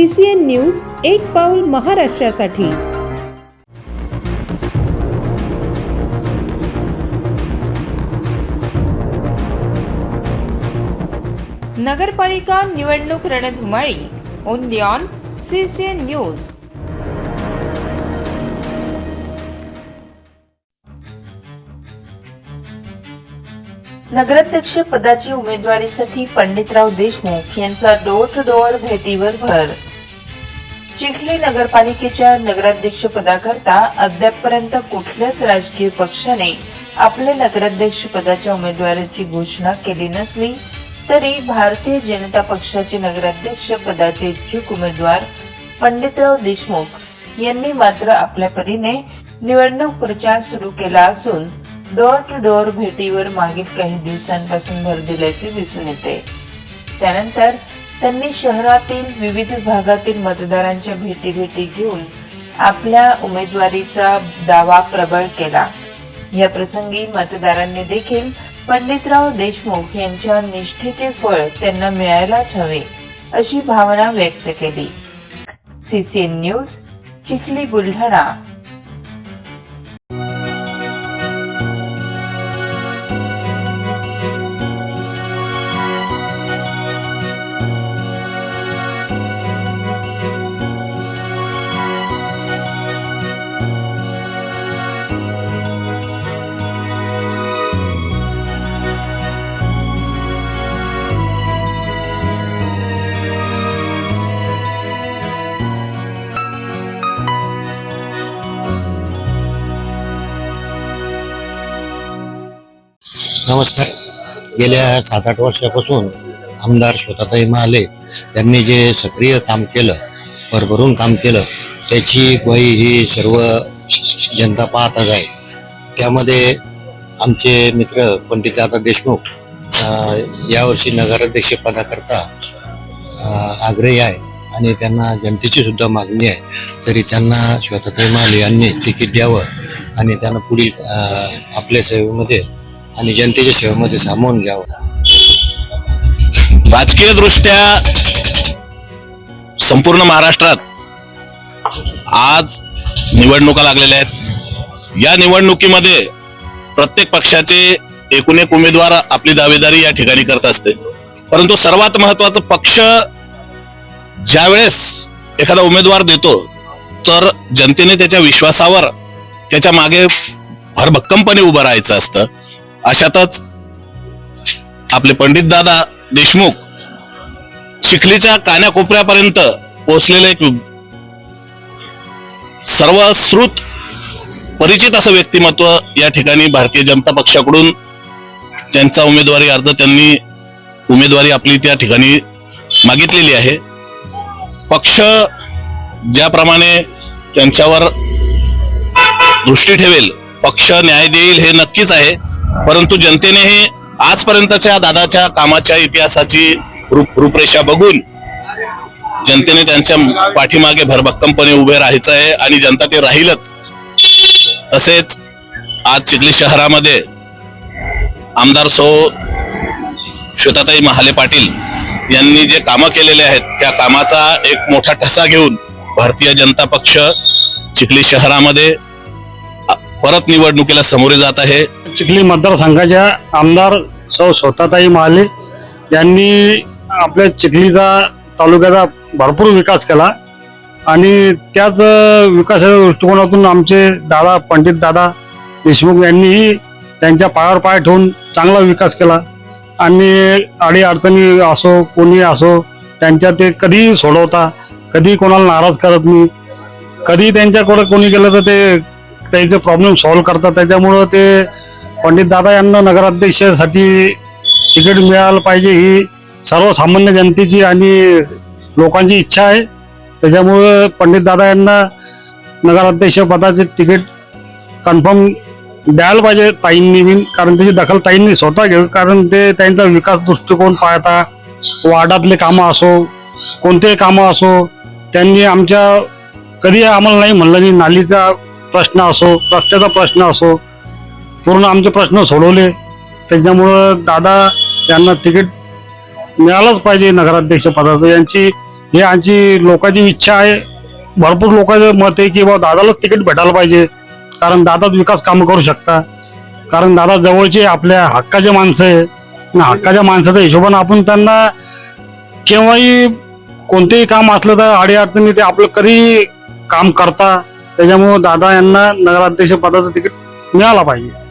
C C N news एक पाऊल महाराष्ट्रासाठी. नगरपालिका निवडणूक रणधुमाळी only on C C N news नगराध्यक्ष पदाची उमेदवारीसाठी पंडितराव देशमुख यांचा डोर टू डोअर भेटीवर भर चिखली नगरपालिकेच्या नगराध्यक्ष पदाकरता अद्यापपर्यंत कुठल्याच राजकीय पक्षाने आपल्या नगराध्यक्ष पदाच्या उमेदवाराची घोषणा केली नसली तरी भारतीय जनता पक्षाचे नगराध्यक्ष पदाचे इच्छुक उमेदवार पंडितराव देशमुख यांनी मात्र आपल्या परीने निवडणूक प्रचार सुरू केला असून डोअर टू डोअर भेटीवर मागील काही दिवसांपासून भर दिल्याचे दिसून येते. त्यानंतर त्यांनी शहरातील विविध भागातील मतदारांच्या भेटी भेटी घेऊन आपल्या उमेदवारीचा दावा प्रबळ केला. या प्रसंगी मतदारांनी देखील पंडितराव देशमुख यांच्या निष्ठेचे फळ त्यांना मिळायलाच हवे अशी भावना व्यक्त केली. CCN news Chikhli Buldhana. नमस्कार गेल्या सात आठ वर्षापासून आमदार स्वतःताई महाले यांनी जे सक्रिय काम केलं भरभरून काम केलं त्याची ग्वाही ही सर्व जनता पाहतच आहे. त्यामध्ये आमचे मित्र पंडितदादा देशमुख यावर्षी नगराध्यक्षपदाकरता आग्रही आहे आणि त्यांना जनतेची सुद्धा मागणी आहे. तरी त्यांना स्वतःताई महाले यांनी तिकीट द्यावं आणि त्यांना पुढील आपल्या सेवेमध्ये आणि जनतेच्या सेवेमध्ये सामावून घ्यावं. राजकीय दृष्ट्या संपूर्ण महाराष्ट्रात आज निवडणुका लागलेल्या आहेत. या निवडणुकीमध्ये प्रत्येक पक्षाचे एकूण एक उमेदवार आपली दावेदारी या ठिकाणी करत असते. परंतु सर्वात महत्वाचं पक्ष ज्यावेळेस एखादा उमेदवार देतो तर जनतेने त्याच्या विश्वासावर त्याच्यामागे भरभक्कमपणे उभं राहायचं असतं. अशातच आपले पंडित दादा देशमुख चिखलीच्या कान्याकोपऱ्यापर्यंत पोहोचलेले एक सर्वश्रुत परिचित असं व्यक्तिमत्व या ठिकाणी भारतीय जनता पक्षाकडून त्यांचा उमेदवारी अर्ज त्यांनी उमेदवारी आपली त्या ठिकाणी मागितलेली आहे. पक्ष ज्याप्रमाणे त्यांच्यावर दृष्टी ठेवेल पक्ष न्याय देईल हे नक्कीच आहे. परंतु जनतेनेही आजपर्यंतच्या दादाच्या कामाच्या इतिहासाची रूप रूपरेषा बघून जनतेने त्यांच्या पाठीमागे भरभक्कमपणे उभे राहायचं आहे आणि जनता ते राहीलच. तसेच आज चिखली शहरामध्ये आमदार सो श्वेताताई महाले पाटील यांनी जे कामं केलेले आहेत त्या कामाचा एक मोठा ठसा घेऊन भारतीय जनता पक्ष चिखली शहरामध्ये परत निवडणुकीला सामोरे जात आहे. चिखली मतदारसंघाच्या आमदार सौ स्वतःताई महाले यांनी आपल्या चिखलीचा तालुक्याचा भरपूर विकास केला आणि त्याच विकासाच्या दृष्टिकोनातून आमचे दादा पंडित दादा देशमुख यांनीही त्यांच्या पायावर पाय ठेवून चांगला विकास केला. आणि अडी अडचणी असो कोणी असो त्यांच्या ते कधीही सोडवता कधी कोणाला नाराज करत नाही. कधी त्यांच्याकडे कोणी गेलं तर ते त्यांचे प्रॉब्लेम सॉल्व्ह करतात. त्याच्यामुळं ते पंडित दादा यांना नगराध्यक्षासाठी तिकीट मिळालं पाहिजे ही सर्वसामान्य जनतेची आणि लोकांची इच्छा आहे. त्याच्यामुळं पंडित दादा यांना नगराध्यक्ष पदाचे तिकीट कन्फर्म द्यायला पाहिजे ताईंनी बिन कारण त्याची दखल ताईंनी स्वतः घेऊ कारण ते त्यांचा विकास दृष्टिकोन पाहता वार्डातले कामं असो कोणतेही कामं असो त्यांनी आमच्या कधी आम्हाला नाही म्हणलं नाही नालीचा प्रश्न असो रस्त्याचा प्रश्न असो पूर्ण आमचे प्रश्न सोडवले. त्याच्यामुळं दादा यांना तिकीट मिळालंच पाहिजे नगराध्यक्ष पदाचं. यांची हे आमची लोकांची इच्छा आहे. भरपूर लोकांचं मत आहे की बाबा दादालाच तिकीट भेटायला पाहिजे. कारण दादाच विकास कामं करू शकता. कारण दादा जवळचे आपल्या हक्काचे माणसं आहे. आणि हक्काच्या माणसाच्या हिशोबाने आपण त्यांना केव्हाही कोणतेही काम असलं तर अडीअडचणी ते आपलं कधी काम करता. त्याच्यामुळं दादा यांना नगराध्यक्ष पदाचं तिकीट मिळाला पाहिजे.